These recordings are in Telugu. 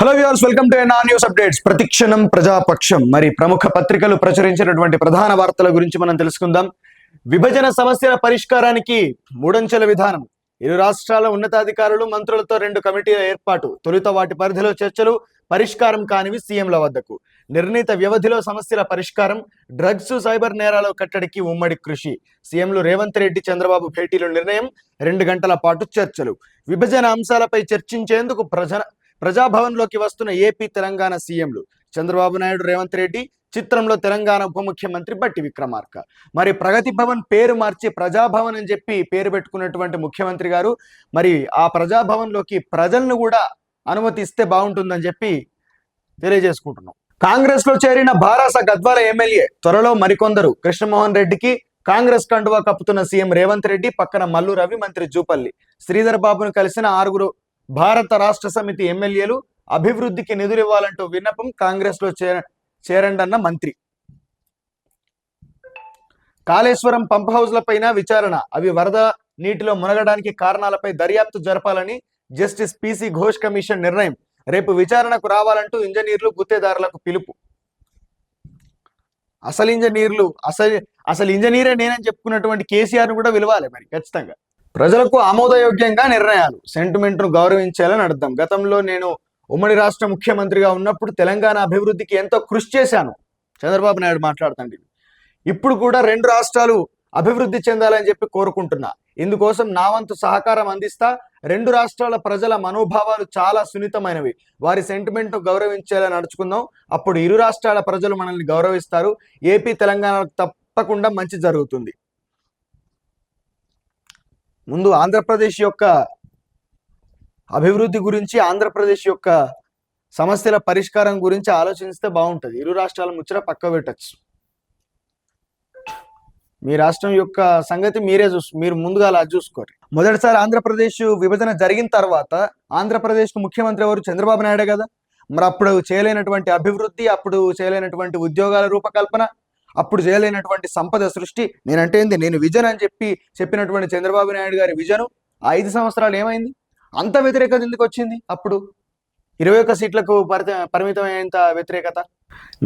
Hello viewers welcome to NR news updates ప్రతిక్షణం ప్రజాపక్షం. మరి ప్రముఖ పత్రికలు ప్రచురించినటువంటి ప్రధాన వార్తల గురించి మనం తెలుసుకుందాం. విభజన సమస్యల పరిష్కారానికి మూడంచెల విధానం. ఇరు రాష్ట్రాల ఉన్నతాధికారులు మంత్రులతో రెండు కమిటీల ఏర్పాటు. తొలుత వాటి పరిధిలో చర్చలు పరిష్కారం కానివి సీఎంల వద్దకు. నిర్ణీత వ్యవధిలో సమస్యల పరిష్కారం డ్రగ్స్ సైబర్ నేరాల కట్టడికి ఉమ్మడి కృషి. సీఎంలు రేవంత్ రెడ్డి చంద్రబాబు భేటీలు నిర్ణయం రెండు గంటల పాటు చర్చలు. విభజన అంశాలపై చర్చించేందుకు ప్రజ ప్రజాభవన్లోకి వస్తున్న ఏపీ తెలంగాణ సీఎంలు చంద్రబాబు నాయుడు రేవంత్ రెడ్డి చిత్రంలో తెలంగాణ ఉప ముఖ్యమంత్రి బట్టి విక్రమార్క. మరి ప్రగతి భవన్ పేరు మార్చి ప్రజాభవన్ అని చెప్పి పేరు పెట్టుకున్నటువంటి ముఖ్యమంత్రి గారు మరి ఆ ప్రజాభవన్లోకి ప్రజలను కూడా అనుమతిస్తే బాగుంటుందని చెప్పి తెలియజేసుకుంటున్నాం. కాంగ్రెస్లో చేరిన భారాస గద్వాల ఎమ్మెల్యే త్వరలో మరికొందరు కృష్ణమోహన్ రెడ్డికి కాంగ్రెస్ కండువా కప్పుతున్న సీఎం రేవంత్ రెడ్డి పక్కన మల్లు రవి మంత్రి జూపల్లి. శ్రీధర్ బాబును కలిసిన ఆరుగురు భారత రాష్ట్ర సమితి ఎమ్మెల్యేలు అభివృద్ధికి నిధులు ఇవ్వాలంటూ విన్నపం కాంగ్రెస్లో చేర చేరండన్న మంత్రి. కాళేశ్వరం పంప్ హౌజ్లపైన విచారణ. అవి వరద నీటిలో మునగడానికి కారణాలపై దర్యాప్తు జరపాలని జస్టిస్ పిసి ఘోష్ కమిషన్ నిర్ణయం. రేపు విచారణకు రావాలంటూ ఇంజనీర్లు గుత్తేదారులకు పిలుపు. అసలు ఇంజనీర్లు అసలు అసలు ఇంజనీరే నేనని చెప్పుకున్నటువంటి కేసీఆర్ కూడా విలువాలి మరి ఖచ్చితంగా. ప్రజలకు ఆమోదయోగ్యంగా నిర్ణయాలు సెంటిమెంట్ను గౌరవించాలని అర్థం. గతంలో నేను ఉమ్మడి రాష్ట్ర ముఖ్యమంత్రిగా ఉన్నప్పుడు తెలంగాణ అభివృద్ధికి ఎంతో కృషి చేశాను. చంద్రబాబు నాయుడు మాట్లాడుతండి. ఇప్పుడు కూడా రెండు రాష్ట్రాలు అభివృద్ధి చెందాలని చెప్పి కోరుకుంటున్నా. ఇందుకోసం నా వంతు సహకారం అందిస్తా. రెండు రాష్ట్రాల ప్రజల మనోభావాలు చాలా సున్నితమైనవి. వారి సెంటిమెంట్ గౌరవించేలా నడుచుకుందాం. అప్పుడు ఇరు రాష్ట్రాల ప్రజలు మనల్ని గౌరవిస్తారు. ఏపీ తెలంగాణకు తప్పకుండా మంచి జరుగుతుంది. ముందు ఆంధ్రప్రదేశ్ యొక్క అభివృద్ధి గురించి ఆంధ్రప్రదేశ్ యొక్క సమస్యల పరిష్కారం గురించి ఆలోచిస్తే బాగుంటుంది. ఇరు రాష్ట్రాల ముచ్చట పక్క పెట్టచ్చు. మీ రాష్ట్రం యొక్క సంగతి మీరే చూసు మీరు ముందుగా అలా చూసుకోరు మొదటిసారి ఆంధ్రప్రదేశ్ విభజన జరిగిన తర్వాత ఆంధ్రప్రదేశ్ ముఖ్యమంత్రి ఎవరు? చంద్రబాబు నాయుడే కదా. మరి అప్పుడు చేయలేనటువంటి అభివృద్ధి అప్పుడు చేయలేనటువంటి ఉద్యోగాల రూపకల్పన అప్పుడు చేయలేనటువంటి సంపద సృష్టి నేనంటే ఏంది? నేను విజన్ అని చెప్పి చెప్పినటువంటి చంద్రబాబు నాయుడు గారి విజను ఐదు సంవత్సరాలు ఏమైంది? అంత వ్యతిరేకత ఎందుకు వచ్చింది అప్పుడు? ఇరవై ఒక్క సీట్లకు పరిమితమైనంత వ్యతిరేకత?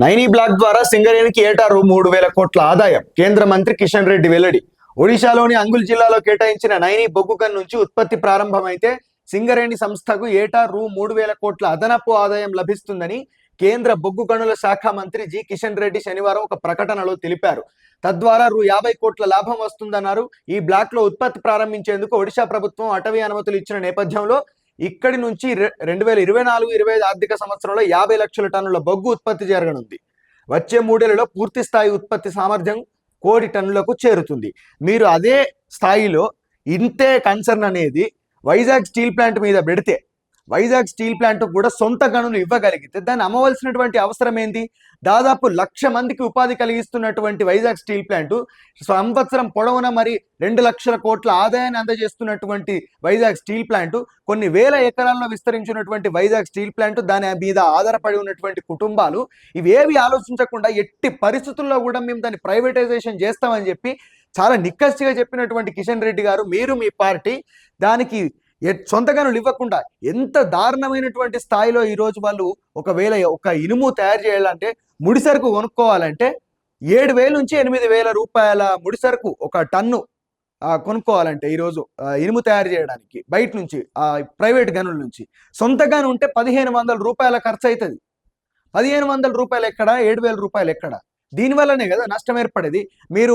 నైనీ బ్లాక్ ద్వారా సింగరేణికి ఏటారు మూడు వేల కోట్ల ఆదాయం. కేంద్ర మంత్రి కిషన్ రెడ్డి వెల్లడి. ఒడిశాలోని అంగుల్ జిల్లాలో కేటాయించిన నైనీ బొగ్గుకన్ నుంచి ఉత్పత్తి ప్రారంభమైతే సింగరేణి సంస్థకు ఏటా రూ మూడు వేల కోట్ల అదనపు ఆదాయం లభిస్తుందని కేంద్ర బొగ్గు గనుల శాఖ మంత్రి జి. కిషన్ రెడ్డి శనివారం ఒక ప్రకటనలో తెలిపారు. తద్వారా రూ. యాభై కోట్ల లాభం వస్తుందన్నారు. ఈ బ్లాక్లో ఉత్పత్తి ప్రారంభించేందుకు ఒడిశా ప్రభుత్వం అటవీ అనుమతులు ఇచ్చిన నేపథ్యంలో ఇక్కడి నుంచి రెండు వేల ఇరవై నాలుగు ఇరవై ఐదు ఆర్థిక సంవత్సరంలో యాభై లక్షల టన్నుల బొగ్గు ఉత్పత్తి జరగనుంది. వచ్చే మూడేళ్ళలో పూర్తి స్థాయి ఉత్పత్తి సామర్థ్యం కోటి టన్నులకు చేరుతుంది. మీరు అదే స్థాయిలో ఇంతే కన్సర్న్ అనేది వైజాగ్ స్టీల్ ప్లాంట్ మీద పెడితే వైజాగ్ స్టీల్ ప్లాంట్ కూడా సొంత గనులు ఇవ్వగలిగితే దాన్ని అమ్మవలసినటువంటి అవసరం ఏంది? దాదాపు లక్ష మందికి ఉపాధి కలిగిస్తున్నటువంటి వైజాగ్ స్టీల్ ప్లాంట్ సంవత్సరం పొడవున మరి రెండు లక్షల కోట్ల ఆదాయాన్ని అందజేస్తున్నటువంటి వైజాగ్ స్టీల్ ప్లాంట్ కొన్ని వేల ఎకరాల్లో విస్తరించినటువంటి వైజాగ్ స్టీల్ ప్లాంట్ దాని మీద ఆధారపడి ఉన్నటువంటి కుటుంబాలు ఇవేవి ఆలోచించకుండా ఎట్టి పరిస్థితుల్లో కూడా మేము దాన్ని ప్రైవేటైజేషన్ చేస్తామని చెప్పి చాలా నిక్కచ్చిగా చెప్పినటువంటి కిషన్ రెడ్డి గారు మీరు మీ పార్టీ దానికి ఎ- సొంత గనులు ఇవ్వకుండా ఎంత దారుణమైనటువంటి స్థాయిలో ఈ రోజు వాళ్ళు ఒకవేళ ఒక ఇనుము తయారు చేయాలంటే ముడిసరుకు కొనుక్కోవాలంటే ఏడు వేల నుంచి ఎనిమిది వేల రూపాయల ముడిసరుకు ఒక టన్ను కొనుక్కోవాలంటే ఈరోజు ఇనుము తయారు చేయడానికి బయట నుంచి ఆ ప్రైవేట్ గనుల నుంచి. సొంత గను ఉంటే పదిహేను వందల రూపాయల ఖర్చు అవుతుంది పదిహేను వందల రూపాయలు ఎక్కడ? ఏడు వేల రూపాయలు ఎక్కడ? దీనివల్లనే కదా నష్టం ఏర్పడేది. మీరు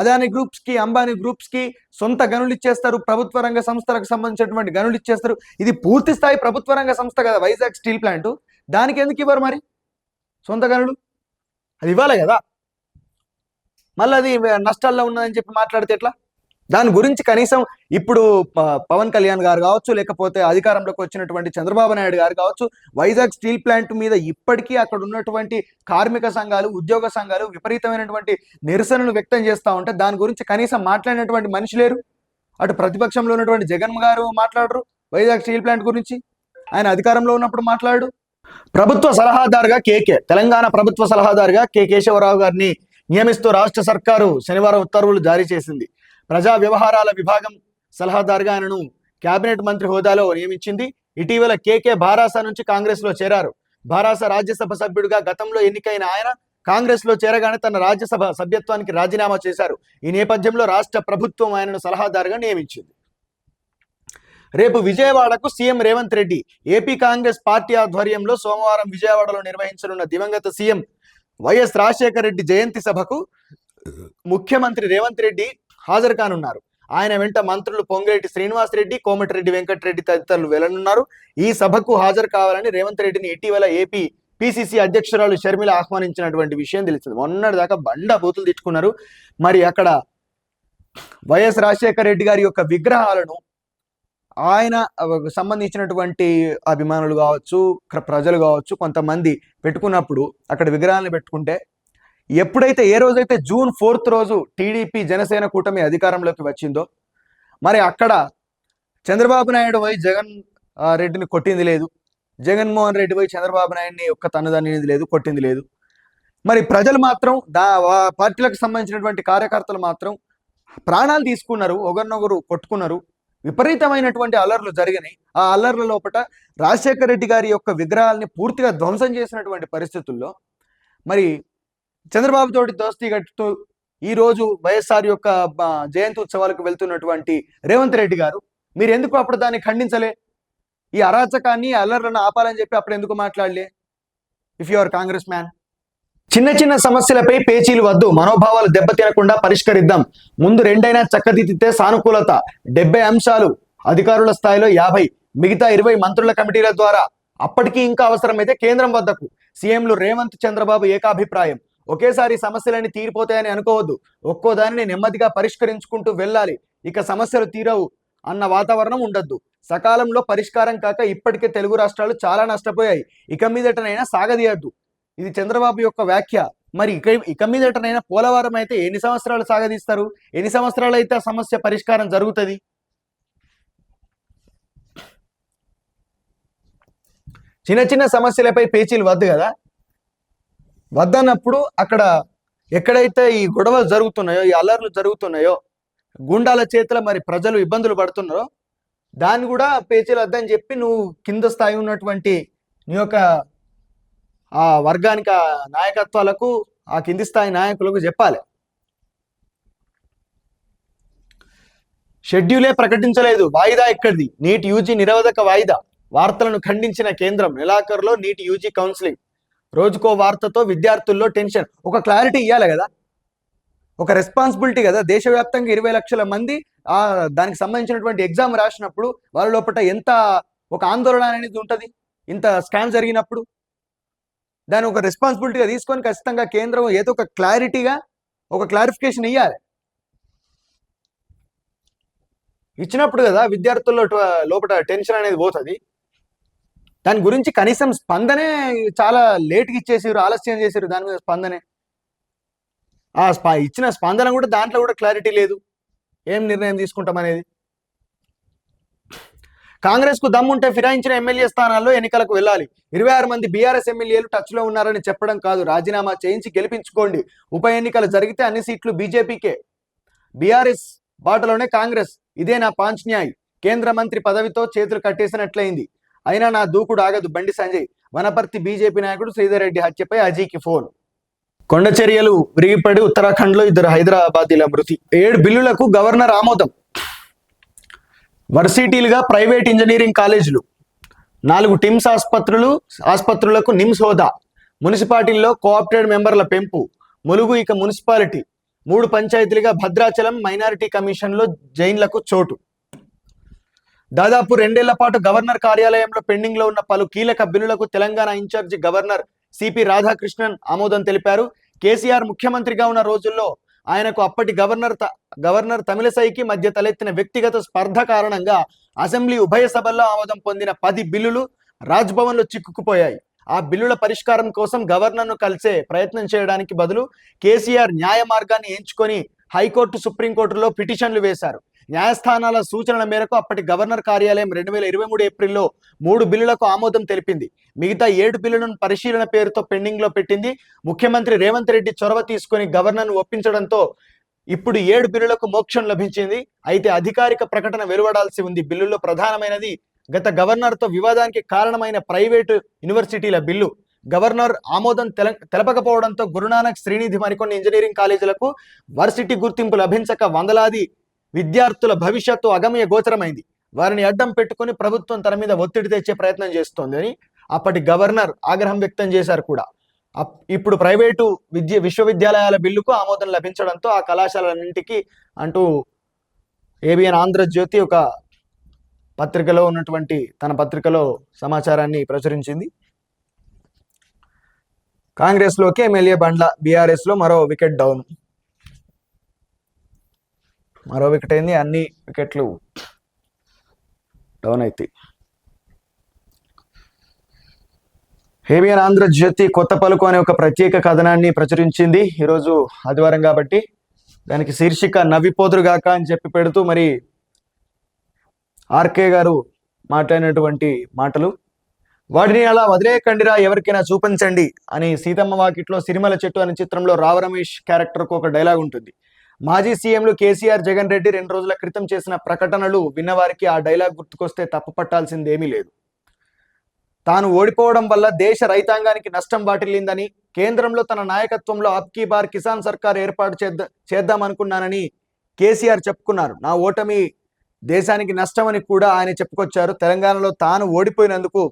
అదాని గ్రూప్స్కి అంబానీ గ్రూప్స్కి సొంత గనులు ఇచ్చేస్తారు. ప్రభుత్వ రంగ సంస్థలకు సంబంధించినటువంటి గనులు ఇచ్చేస్తారు. ఇది పూర్తి స్థాయి ప్రభుత్వ రంగ సంస్థ కదా వైజాగ్ స్టీల్ ప్లాంట్. దానికి ఎందుకు ఇవ్వరు మరి? సొంత గనులు? అది ఇవ్వాలి కదా. మళ్ళీ అది నష్టాల్లో ఉన్నదని చెప్పి మాట్లాడితే ఎట్లా? దాని గురించి కనీసం ఇప్పుడు ప- పవన్ కళ్యాణ్ గారు కావచ్చు లేకపోతే అధికారంలోకి వచ్చినటువంటి చంద్రబాబు నాయుడు గారు కావచ్చు వైజాగ్ స్టీల్ ప్లాంట్ మీద ఇప్పటికీ అక్కడ ఉన్నటువంటి కార్మిక సంఘాలు ఉద్యోగ సంఘాలు విపరీతమైనటువంటి నిరసనలు వ్యక్తం చేస్తూ ఉంటే దాని గురించి కనీసం మాట్లాడినటువంటి మనిషి లేరు. అటు ప్రతిపక్షంలో ఉన్నటువంటి జగన్ గారు మాట్లాడరు వైజాగ్ స్టీల్ ప్లాంట్ గురించి. ఆయన అధికారంలో ఉన్నప్పుడు మాట్లాడు. ప్రభుత్వ సలహాదారుగా కేకే తెలంగాణ ప్రభుత్వ సలహాదారుగా కె. కేశవరావు గారిని నియమిస్తూ రాష్ట్ర సర్కారు శనివారం ఉత్తర్వులు జారీ చేసింది. ప్రజా వ్యవహారాల విభాగం సలహాదారుగా ఆయనను కేబినెట్ మంత్రి హోదాలో నియమించింది. ఇటీవల కేకే భారాసా నుంచి కాంగ్రెస్లో చేరారు. బారాస రాజ్యసభ సభ్యుడిగా గతంలో ఎన్నికైన ఆయన కాంగ్రెస్లో చేరగానే తన రాజ్యసభ సభ్యత్వానికి రాజీనామా చేశారు. ఈ నేపథ్యంలో రాష్ట్ర ప్రభుత్వం ఆయనను సలహాదారుగా నియమించింది. రేపు విజయవాడకు CM Revanth Reddy AP Congress party ఆధ్వర్యంలో సోమవారం విజయవాడలో నిర్వహించనున్న దివంగత సీఎం వైఎస్ రాజశేఖర రెడ్డి జయంతి సభకు ముఖ్యమంత్రి రేవంత్ రెడ్డి హాజరు కానున్నారు ఆయన వెంట మంత్రులు పొంగిరెడ్డి శ్రీనివాస్ రెడ్డి కోమటిరెడ్డి వెంకటరెడ్డి తదితరులు వెళ్ళనున్నారు ఈ సభకు హాజరు కావాలని రేవంత్ రెడ్డిని ఇటీవల ఏపీ పిసిసి అధ్యక్షురాలు షర్మిల ఆహ్వానించినటువంటి విషయం తెలిసింది మొన్నటి దాకా బండ బూతులు తిట్టుకున్నారు. మరి అక్కడ వైఎస్ రాజశేఖర రెడ్డి గారి యొక్క విగ్రహాలను ఆయన సంబంధించినటువంటి అభిమానులు కావచ్చు ప్రజలు కావచ్చు కొంతమంది పెట్టుకున్నప్పుడు అక్కడ విగ్రహాలను పెట్టుకుంటే ఎప్పుడైతే ఏ రోజైతే జూన్ ఫోర్త్ రోజు టీడీపీ జనసేన కూటమి అధికారంలోకి వచ్చిందో మరి అక్కడ చంద్రబాబు నాయుడు పోయి జగన్ రెడ్డిని కొట్టింది లేదు. జగన్మోహన్ రెడ్డి పోయి చంద్రబాబు నాయుడిని ఒక్క తనదనేది లేదు కొట్టింది లేదు. మరి ప్రజలు మాత్రం దా పార్టీలకు సంబంధించినటువంటి కార్యకర్తలు మాత్రం ప్రాణాలు తీసుకున్నారు ఒకరినొకరు కొట్టుకున్నారు. విపరీతమైనటువంటి అల్లర్లు జరిగినాయి. ఆ అల్లర్ల లోపల రాజశేఖర రెడ్డి గారి యొక్క విగ్రహాలని పూర్తిగా ధ్వంసం చేసినటువంటి పరిస్థితుల్లో మరి చంద్రబాబు తోటి దోస్తీ కట్టుతూ ఈ రోజు వైఎస్ఆర్ యొక్క జయంతి ఉత్సవాలకు వెళ్తున్నటువంటి రేవంత్ రెడ్డి గారు మీరు ఎందుకు అప్పుడు దాన్ని ఖండించలే? ఈ అరాచకాన్ని అల్లర్లను ఆపాలని చెప్పి అప్పుడు ఎందుకు మాట్లాడలే? ఇఫ్ యువర్ కాంగ్రెస్ మ్యాన్ చిన్న చిన్న సమస్యలపై పేచీలు వద్దు మనోభావాలు దెబ్బతినకుండా పరిష్కరిద్దాం. ముందు రెండైనా చక్కదిద్దితే సానుకూలత. డెబ్బై అంశాలు అధికారుల స్థాయిలో యాభై మిగతా ఇరవై మంత్రుల కమిటీల ద్వారా. అప్పటికి ఇంకా అవసరమైతే కేంద్రం వద్దకు. సీఎంలు రేవంత్ చంద్రబాబు ఏకాభిప్రాయం. ఒకేసారి సమస్యలన్నీ తీరిపోతాయని అనుకోవద్దు. ఒక్కో దానిని నెమ్మదిగా పరిష్కరించుకుంటూ వెళ్ళాలి. ఇక సమస్యలు తీరవు అన్న వాతావరణం ఉండద్దు. సకాలంలో పరిష్కారం కాక ఇప్పటికే తెలుగు రాష్ట్రాలు చాలా నష్టపోయాయి. ఇక మీదటనైనా సాగదీయద్దు. ఇది చంద్రబాబు యొక్క వ్యాఖ్య. మరి ఇక ఇక మీదటనైనా పోలవరం అయితే ఎన్ని సంవత్సరాలు సాగదీస్తారు? ఎన్ని సంవత్సరాలు అయితే ఆ సమస్య పరిష్కారం జరుగుతుంది? చిన్న చిన్న సమస్యలపై పేచీలు వద్దు కదా? వద్దన్నప్పుడు అక్కడ ఎక్కడైతే ఈ గొడవలు జరుగుతున్నాయో ఈ అల్లర్లు జరుగుతున్నాయో గుండాల చేతిలో మరి ప్రజలు ఇబ్బందులు పడుతున్నారో దాన్ని కూడా పేచీలు వద్దని చెప్పి నువ్వు కింద స్థాయి ఉన్నటువంటి నీ యొక్క ఆ వర్గానికి ఆ నాయకత్వాలకు ఆ కింది స్థాయి నాయకులకు చెప్పాలి. షెడ్యూలే ప్రకటించలేదు. వాయిదా ఎక్కడిది? నీటి యూజీ నిరోధక వాయిదా. వార్తలను ఖండించిన కేంద్రం నెలాఖరులో నీట్ యూజీ కౌన్సిలింగ్. రోజుకో వార్తతో విద్యార్థుల్లో టెన్షన్. ఒక క్లారిటీ ఇవ్వాలి కదా. ఒక రెస్పాన్సిబిలిటీ కదా. దేశవ్యాప్తంగా ఇరవై లక్షల మంది ఆ దానికి సంబంధించినటువంటి ఎగ్జామ్ రాసినప్పుడు వాళ్ళ లోపల ఎంత ఒక ఆందోళన అనేది ఉంటుంది? ఇంత స్కామ్ జరిగినప్పుడు? దాన్ని ఒక రెస్పాన్సిబిలిటీగా తీసుకొని ఖచ్చితంగా కేంద్రం ఏదో ఒక క్లారిటీగా ఒక క్లారిఫికేషన్ ఇవ్వాలి ఇచ్చినప్పుడు కదా విద్యార్థుల్లో లోపల టెన్షన్ అనేది పోతుంది. దాని గురించి కనీసం స్పందనే చాలా లేట్గా ఇచ్చేసారు ఆలస్యం చేశారు దాని మీద స్పందనే. ఆ స్ప ఇచ్చిన స్పందన కూడా దాంట్లో కూడా క్లారిటీ లేదు. ఏం నిర్ణయం తీసుకుంటాం అనేది? కాంగ్రెస్కు దమ్ముంటే ఫిరాయించిన ఎమ్మెల్యే స్థానాల్లో ఎన్నికలకు వెళ్ళాలి. ఇరవై ఆరు మంది బీఆర్ఎస్ ఎమ్మెల్యేలు టచ్లో ఉన్నారని చెప్పడం కాదు. రాజీనామా చేయించి గెలిపించుకోండి. ఉప ఎన్నికలు జరిగితే అన్ని సీట్లు బీజేపీకే. బీఆర్ఎస్ బాటలోనే కాంగ్రెస్. ఇదే నా పాంచ్న్యాయ్ కేంద్ర మంత్రి పదవితో చేతులు కట్టేసినట్లయింది. అయినా నా దూకుడు ఆగదు. బండి సంజయ్ వనపర్తి బీజేపీ నాయకుడు శ్రీధర్ రెడ్డి హత్యపై అజీకి ఫోన్. కొండ చర్యలు విరిగిపడి ఉత్తరాఖండ్లో ఇద్దరు హైదరాబాదీల మృతి. ఏడు బిల్లులకు గవర్నర్ ఆమోదం. వర్సిటీలుగా ప్రైవేట్ ఇంజనీరింగ్ కాలేజీలు. నాలుగు టిమ్స్ ఆసుపత్రులు ఆసుపత్రులకు నిమ్స్ హోదా మున్సిపాలిటీల్లో కోఆప్టెడ్ మెంబర్ల పెంపు. ములుగు ఇక మున్సిపాలిటీ. మూడు పంచాయతీలుగా భద్రాచలం మైనారిటీ కమిషన్లో జైన్లకు చోటు. దాదాపు రెండేళ్ళ పాటు గవర్నర్ కార్యాలయంలో పెండింగ్లో ఉన్న పలు కీలక బిల్లులకు Telangana in charge governor CP Radhakrishnan ఆమోదం తెలిపారు. కేసీఆర్ ముఖ్యమంత్రిగా ఉన్న రోజుల్లో ఆయనకు అప్పటి గవర్నర్ గవర్నర్ తమిళసైకి మధ్య తలెత్తిన వ్యక్తిగత స్పర్ధ కారణంగా అసెంబ్లీ ఉభయ సభల్లో ఆమోదం పొందిన పది బిల్లులు రాజ్భవన్లో చిక్కుకుపోయాయి. ఆ బిల్లుల పరిష్కారం కోసం గవర్నర్ను కలిసే ప్రయత్నం చేయడానికి బదులు కేసీఆర్ న్యాయ మార్గాన్ని ఎంచుకొని హైకోర్టు సుప్రీంకోర్టులో పిటిషన్లు వేశారు. న్యాయస్థానాల సూచనల మేరకు అప్పటి గవర్నర్ కార్యాలయం రెండు వేల ఇరవై మూడు ఏప్రిల్లో మూడు బిల్లులకు ఆమోదం తెలిపింది. మిగతా ఏడు బిల్లులను పరిశీలన పేరుతో పెండింగ్లో పెట్టింది. ముఖ్యమంత్రి రేవంత్ రెడ్డి చొరవ తీసుకొని గవర్నర్ను ఒప్పించడంతో ఇప్పుడు ఏడు బిల్లులకు మోక్షం లభించింది. అయితే అధికారిక ప్రకటన వెలువడాల్సి ఉంది. బిల్లుల్లో ప్రధానమైనది గత గవర్నర్తో వివాదానికి కారణమైన ప్రైవేటు యూనివర్సిటీల బిల్లు. గవర్నర్ ఆమోదం తెల తెలపకపోవడంతో గురునానక్ శ్రీనిధి మరికొన్ని ఇంజనీరింగ్ కాలేజీలకు వర్సిటీ గుర్తింపు లభించక వందలాది విద్యార్థుల భవిష్యత్తు అగమ్య గోచరమైంది. వారిని అడ్డం పెట్టుకుని ప్రభుత్వం తన మీద ఒత్తిడి తెచ్చే ప్రయత్నం చేస్తోంది అని అప్పటి గవర్నర్ ఆగ్రహం వ్యక్తం చేశారు కూడా. అప్- ఇప్పుడు ప్రైవేటు విద్య విశ్వవిద్యాలయాల బిల్లుకు ఆమోదం లభించడంతో ఆ కళాశాలన్నింటికి అంటూ ఏబిఎన్ ఆంధ్రజ్యోతి ఒక పత్రికలో ఉన్నటువంటి తన పత్రికలో సమాచారాన్ని ప్రచురించింది. కాంగ్రెస్లోకి ఎమ్మెల్యే బండ్ల బీఆర్ఎస్లో మరో వికెట్ డౌన్. మరో వికెట్ అయింది అన్ని వికెట్లు డౌన్ అవుతాయి హేమియన్ ఆంధ్రజ్యోతి కొత్త పలుకు అనే ఒక ప్రత్యేక కథనాన్ని ప్రచురించింది ఈరోజు ఆదివారం కాబట్టి. దానికి శీర్షిక నవ్విపోదురుగాక అని చెప్పి పెడుతూ మరి ఆర్కే గారు మాట్లాడినటువంటి మాటలు. వాటిని అలా వదిలేయకండిరా ఎవరికైనా చూపించండి అని సీతమ్మ వాకిట్లో సిరిమల చెట్టు అనే చిత్రంలో రావ రమేష్ క్యారెక్టర్కు ఒక డైలాగ్ ఉంటుంది. మాజీ సీఎంలు కేసీఆర్ జగన్ రెడ్డి రెండు రోజుల క్రితం చేసిన ప్రకటనలు విన్నవారికి ఆ డైలాగ్ గుర్తుకొస్తే తప్పు పట్టాల్సిందేమీ లేదు. తాను ఓడిపోవడం వల్ల దేశ రైతాంగానికి నష్టం వాటిల్లిందని కేంద్రంలో తన నాయకత్వంలో అబ్కీ బార్ కిసాన్ సర్కార్ ఏర్పాటు చేద్దా చేద్దామనుకున్నానని కేసీఆర్ చెప్పుకున్నారు. నా ఓటమి దేశానికి నష్టమని కూడా ఆయన చెప్పుకొచ్చారు. తెలంగాణలో తాను ఓడిపోయినందుకు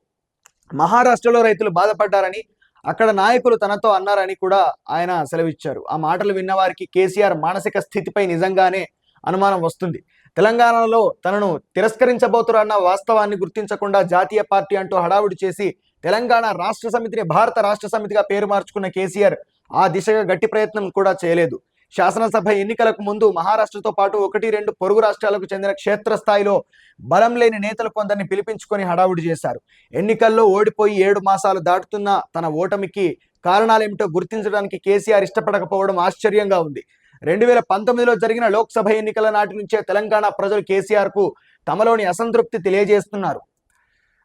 మహారాష్ట్రలో రైతులు బాధపడ్డారని అక్కడ నాయకులు తనతో అన్నారని కూడా ఆయన సెలవిచ్చారు. ఆ మాటలు విన్నవారికి కేసీఆర్ మానసిక స్థితిపై నిజంగానే అనుమానం వస్తుంది. తెలంగాణలో తనను తిరస్కరించబోతురన్న వాస్తవాన్ని గుర్తించకుండా జాతీయ పార్టీ అంటూ హడావుడి చేసి తెలంగాణ రాష్ట్ర సమితిని భారత రాష్ట్ర సమితిగా పేరు మార్చుకున్న కేసీఆర్ ఆ దిశగా గట్టి ప్రయత్నం కూడా చేయలేదు. శాసనసభ ఎన్నికలకు ముందు మహారాష్ట్రతో పాటు ఒకటి రెండు పొరుగు రాష్ట్రాలకు చెందిన క్షేత్రస్థాయిలో బలం లేని నేతలు కొందరిని పిలిపించుకొని హడావుడి చేశారు. ఎన్నికల్లో ఓడిపోయి ఏడు మాసాలు దాటుతున్న తన ఓటమికి కారణాలేమిటో గుర్తించడానికి కేసీఆర్ ఇష్టపడకపోవడం ఆశ్చర్యంగా ఉంది. రెండు వేల పంతొమ్మిదిలో జరిగిన లోక్సభ ఎన్నికల నాటి నుంచే తెలంగాణ ప్రజలు కేసీఆర్కు తమలోని అసంతృప్తి తెలియజేస్తున్నారు.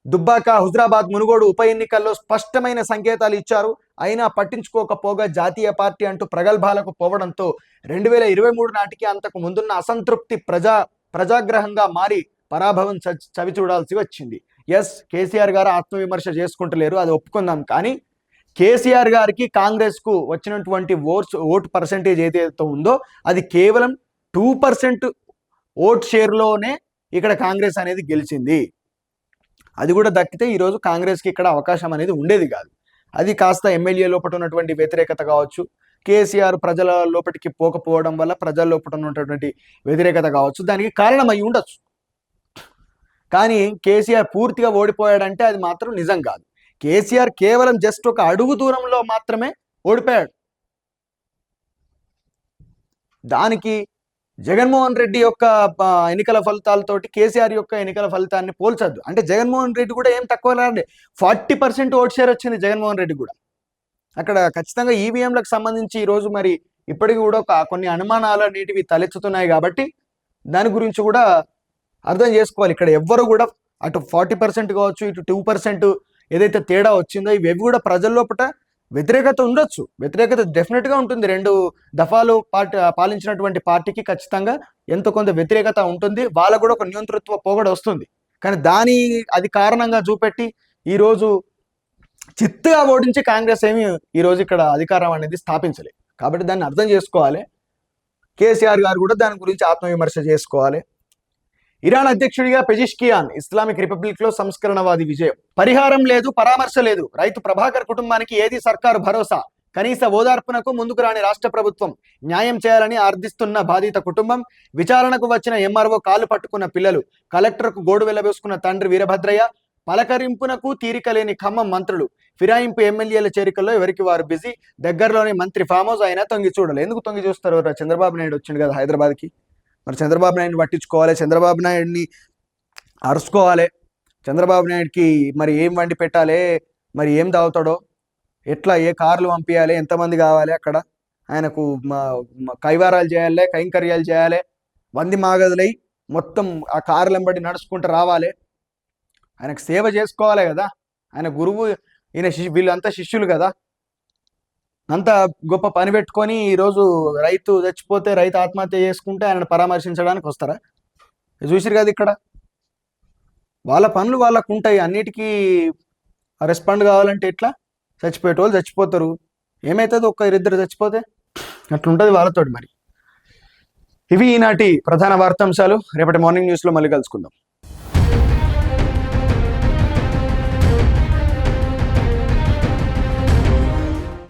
దుబ్బాక హుజరాబాద్ మునుగోడు ఉప ఎన్నికల్లో స్పష్టమైన సంకేతాలు ఇచ్చారు. అయినా పట్టించుకోకపోగా జాతీయ పార్టీ అంటూ ప్రగల్భాలకు పోవడంతో రెండు వేల ఇరవై మూడు నాటికి అంతకు ముందున్న అసంతృప్తి ప్రజా ప్రజాగ్రహంగా మారి పరాభవం చ చవి చూడాల్సి వచ్చింది. ఎస్ కేసీఆర్ గారు ఆత్మవిమర్శ చేసుకుంటలేరు అది ఒప్పుకుందాం. కానీ కేసీఆర్ గారికి కాంగ్రెస్కు వచ్చినటువంటి ఓట్స్ ఓటు పర్సంటేజ్ ఏదైతే ఉందో అది కేవలం టూ పర్సెంట్ ఓట్ షేర్లోనే ఇక్కడ కాంగ్రెస్ అనేది గెలిచింది. అది కూడా దక్కితే ఈరోజు కాంగ్రెస్కి ఇక్కడ అవకాశం అనేది ఉండేది కాదు. అది కాస్త ఎమ్మెల్యే లోపల ఉన్నటువంటి వ్యతిరేకత కావచ్చు కేసీఆర్ ప్రజల లోపలికి పోకపోవడం వల్ల ప్రజల లోపల ఉన్నటువంటి వ్యతిరేకత కావచ్చు దానికి కారణం అయి ఉండొచ్చు. కానీ కేసీఆర్ పూర్తిగా ఓడిపోయాడంటే అది మాత్రం నిజం కాదు. కేసీఆర్ కేవలం జస్ట్ ఒక అడుగు దూరంలో మాత్రమే ఓడిపోయాడు. దానికి జగన్మోహన్ రెడ్డి యొక్క ఎన్నికల ఫలితాలతోటి కేసీఆర్ యొక్క ఎన్నికల ఫలితాన్ని పోల్చొద్దు. అంటే జగన్మోహన్ రెడ్డి కూడా ఏం తక్కువ రాండి ఫార్టీ పర్సెంట్ ఓట్ షేర్ వచ్చింది జగన్మోహన్ రెడ్డి కూడా. అక్కడ ఖచ్చితంగా ఈవీఎంలకు సంబంధించి ఈరోజు మరి ఇప్పటికి కూడా ఒక కొన్ని అనుమానాలు అనేటివి తలెత్తుతున్నాయి కాబట్టి దాని గురించి కూడా అర్థం చేసుకోవాలి. ఇక్కడ ఎవ్వరు కూడా అటు ఫార్టీ పర్సెంట్ కావచ్చు ఇటు టూ పర్సెంట్ ఏదైతే తేడా వచ్చిందో ఇవి కూడా ప్రజల లోపల వ్యతిరేకత ఉండొచ్చు. వ్యతిరేకత డెఫినెట్గా ఉంటుంది. రెండు దఫాలు పార్టీ పాలించినటువంటి పార్టీకి ఖచ్చితంగా ఎంతో కొంత వ్యతిరేకత ఉంటుంది. వాళ్ళకు కూడా ఒక నియంతృత్వ పోగడ వస్తుంది. కానీ దాని అది కారణంగా చూపెట్టి ఈరోజు చిత్తుగా ఓడించి కాంగ్రెస్ ఏమి ఈ రోజు ఇక్కడ అధికారం అనేది స్థాపించలేదు కాబట్టి దాన్ని అర్థం చేసుకోవాలి. కేసీఆర్ గారు కూడా దాని గురించి ఆత్మవిమర్శ చేసుకోవాలి. ఇరాన్ అధ్యక్షుడిగా పెజిష్కియాన్ ఇస్లామిక్ రిపబ్లిక్లో సంస్కరణవాది విజయం. పరిహారం లేదు పరామర్శ లేదు. రైతు ప్రభాకర్ కుటుంబానికి ఏది సర్కారు భరోసా? కనీస ఓదార్పునకు ముందుకు రాని రాష్ట్ర ప్రభుత్వం న్యాయం చేయాలని ఆర్థిస్తున్న బాధిత కుటుంబం విచారణకు వచ్చిన ఎంఆర్ఓ కాలు పట్టుకున్న పిల్లలు కలెక్టర్కు గోడు వెళ్ళబోసుకున్న తండ్రి వీరభద్రయ్య పలకరింపునకు తీరిక లేని ఖమ్మం మంత్రులు ఫిరాయింపు ఎమ్మెల్యేల చేరికల్లో ఎవరికి వారు బిజీ? దగ్గరలోనే మంత్రి ఫామ్ హౌస్ అయినా తొంగి చూడలేదు ఎందుకు తొంగి చూస్తారు? చంద్రబాబు నాయుడు వచ్చిండు కదా హైదరాబాద్కి. మరి చంద్రబాబు నాయుడిని పట్టించుకోవాలి చంద్రబాబు నాయుడిని అరుచుకోవాలి చంద్రబాబు నాయుడికి మరి ఏం వండి పెట్టాలి మరి ఏం తాగుతాడో ఎట్లా ఏ కార్లు పంపించాలి ఎంతమంది కావాలి అక్కడ? ఆయనకు మా- కైవారాలు చేయాలి కైంకర్యాలు చేయాలి వంది మాగదులై మొత్తం ఆ కార్లు వెంబడి నడుచుకుంటూ రావాలి. ఆయనకు సేవ చేసుకోవాలి కదా. ఆయన గురువు ఈయన శిష్యు వీళ్ళంతా శిష్యులు కదా. అంత గొప్ప పని పెట్టుకొని ఈరోజు రైతు చచ్చిపోతే రైతు ఆత్మహత్య చేసుకుంటే ఆయన పరామర్శించడానికి వస్తారా? చూసిరు కదా ఇక్కడ. వాళ్ళ పనులు వాళ్ళకు ఉంటాయి. అన్నిటికీ రెస్పాండ్ కావాలంటే ఎట్లా? చచ్చిపోయేటోళ్ళు చచ్చిపోతారు. ఏమవుతుంది ఒక్క ఇద్దరు చచ్చిపోతే? అట్లుంటుంది వాళ్ళతోటి మరి. ఇవి ఈనాటి ప్రధాన వార్తాంశాలు. రేపటి మార్నింగ్ న్యూస్లో మళ్ళీ కలుసుకుందాం.